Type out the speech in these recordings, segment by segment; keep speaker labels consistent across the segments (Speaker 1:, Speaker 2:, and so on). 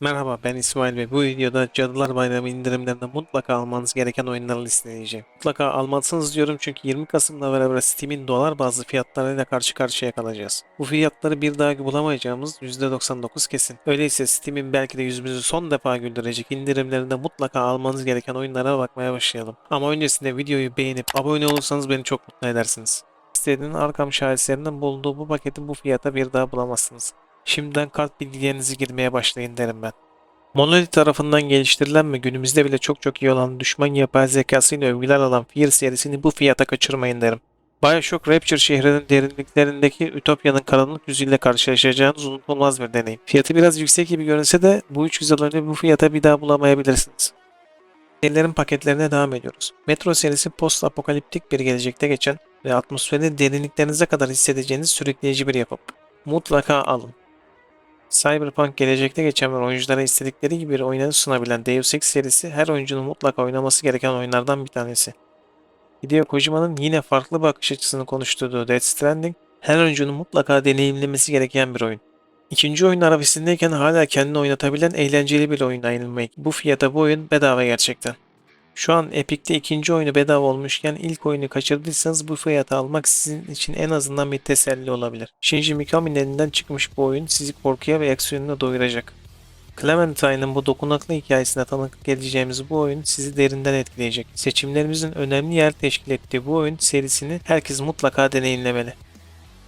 Speaker 1: Merhaba ben İsmail ve bu videoda Cadılar Bayramı indirimlerinde mutlaka almanız gereken oyunları listeleyeceğim. Mutlaka almalısınız diyorum çünkü 20 Kasım'la beraber Steam'in dolar bazlı fiyatlarıyla karşı karşıya kalacağız. Bu fiyatları bir daha bulamayacağımız %99 kesin. Öyleyse Steam'in belki de yüzümüzü son defa güldürecek indirimlerinde mutlaka almanız gereken oyunlara bakmaya başlayalım. Ama öncesinde videoyu beğenip abone olursanız beni çok mutlu edersiniz. Sitenin Arkham şaheserinin bulunduğu bu paketi bu fiyata bir daha bulamazsınız. Şimdiden kart bilgilerinizi girmeye başlayın derim ben. Monolith tarafından geliştirilen ve günümüzde bile çok çok iyi olan düşman yapay zekasıyla övgüler alan Fear serisini bu fiyata kaçırmayın derim. Bioshock Rapture şehrinin derinliklerindeki Ütopya'nın karanlık yüzüyle karşılaşacağınız unutulmaz bir deneyim. Fiyatı biraz yüksek gibi görünse de bu üç güzel oyunu bu fiyata bir daha bulamayabilirsiniz. Serilerin paketlerine devam ediyoruz. Metro serisi post apokaliptik bir gelecekte geçen ve atmosferini derinliklerinize kadar hissedeceğiniz sürükleyici bir yapım. Mutlaka alın. Cyberpunk gelecekte geçen ve oyunculara istedikleri gibi bir oynanı sunabilen Deus Ex serisi her oyuncunun mutlaka oynaması gereken oyunlardan bir tanesi. Hideo Kojima'nın yine farklı bakış açısını konuşturduğu Death Stranding her oyuncunun mutlaka deneyimlemesi gereken bir oyun. İkinci oyun arabesindeyken hala kendini oynatabilen eğlenceli bir oyun Make. Bu fiyata bu oyun bedava gerçekten. Şu an Epic'te ikinci oyunu bedava olmuşken ilk oyunu kaçırdıysanız bu fiyata almak sizin için en azından bir teselli olabilir. Shinji Mikami'nin elinden çıkmış bu oyun sizi korkuya ve aksiyonuna doyuracak. Clementine'ın bu dokunaklı hikayesine tanıklık edeceğimiz bu oyun sizi derinden etkileyecek. Seçimlerimizin önemli yer teşkil ettiği bu oyun serisini herkes mutlaka deneyimlemeli.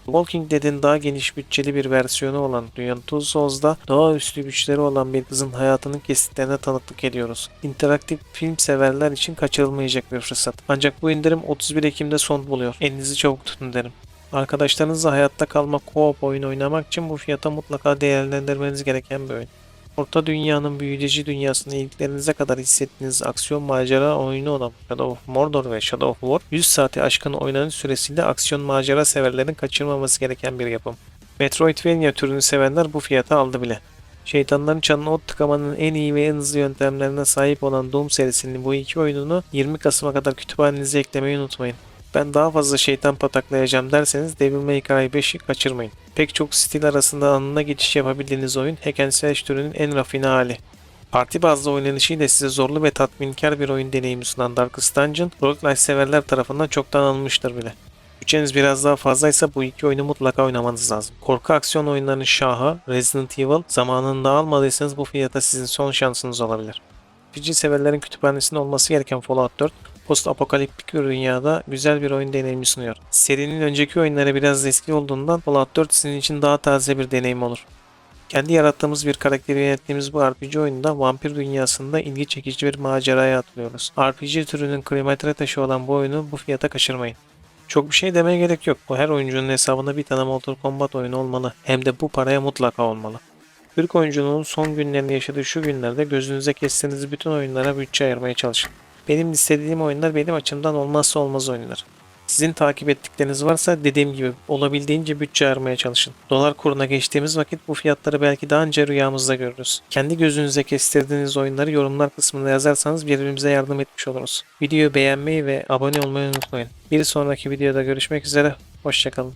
Speaker 1: Walking Dead'in daha geniş bütçeli bir versiyonu olan Beyond Two Souls'da doğaüstü güçleri olan bir kızın hayatının kesitlerine tanıklık ediyoruz. İnteraktif film severler için kaçırılmayacak bir fırsat. Ancak bu indirim 31 Ekim'de son buluyor. Elinizi çabuk tutun derim. Arkadaşlarınızla hayatta kalma co-op oyun oynamak için bu fiyata mutlaka değerlendirmeniz gereken bir oyun. Orta dünyanın büyüleyici dünyasını iliklerinize kadar hissettiğiniz aksiyon macera oyunu olan Shadow of Mordor ve Shadow of War 100 saati aşkın oynanış süresiyle aksiyon macera severlerin kaçırmaması gereken bir yapım. Metroidvania türünü sevenler bu fiyata aldı bile. Şeytanların çanına ot tıkamanın en iyi ve en hızlı yöntemlerine sahip olan Doom serisinin bu iki oyununu 20 Kasım'a kadar kütüphanenize eklemeyi unutmayın. Ben daha fazla şeytan pataklayacağım derseniz Devil May Cry 5'i kaçırmayın. Pek çok stil arasında anına geçiş yapabildiğiniz oyun hack and slash türünün en rafine hali. Parti bazlı oynanışıyla size zorlu ve tatminkar bir oyun deneyimi sunan Darkest Dungeon, roguelike severler tarafından çoktan alınmıştır bile. Bütçeniz biraz daha fazlaysa bu iki oyunu mutlaka oynamanız lazım. Korku aksiyon oyunlarının şahı Resident Evil zamanında almadıysanız bu fiyata sizin son şansınız olabilir. RPG severlerin kütüphanesinde olması gereken Fallout 4, post apokaliptik bir dünyada güzel bir oyun deneyimi sunuyor. Serinin önceki oyunları biraz eski olduğundan Fallout 4 sizin için daha taze bir deneyim olur. Kendi yarattığımız bir karakteri yönettiğimiz bu RPG oyununda vampir dünyasında ilgi çekici bir maceraya atılıyoruz. RPG türünün kilometre taşı olan bu oyunu bu fiyata kaçırmayın. Çok bir şey demeye gerek yok. Bu her oyuncunun hesabında bir tane Mortal Kombat oyunu olmalı. Hem de bu paraya mutlaka olmalı. Türk oyunculuğunun son günlerini yaşadığı şu günlerde gözünüze kestiğiniz bütün oyunlara bütçe ayırmaya çalışın. Benim istediğim oyunlar benim açımdan olmazsa olmaz oyunlar. Sizin takip ettikleriniz varsa dediğim gibi olabildiğince bütçe ayırmaya çalışın. Dolar kuruna geçtiğimiz vakit bu fiyatları belki daha önce rüyamızda görürüz. Kendi gözünüze kestirdiğiniz oyunları yorumlar kısmında yazarsanız birbirimize yardım etmiş oluruz. Videoyu beğenmeyi ve abone olmayı unutmayın. Bir sonraki videoda görüşmek üzere. Hoşçakalın.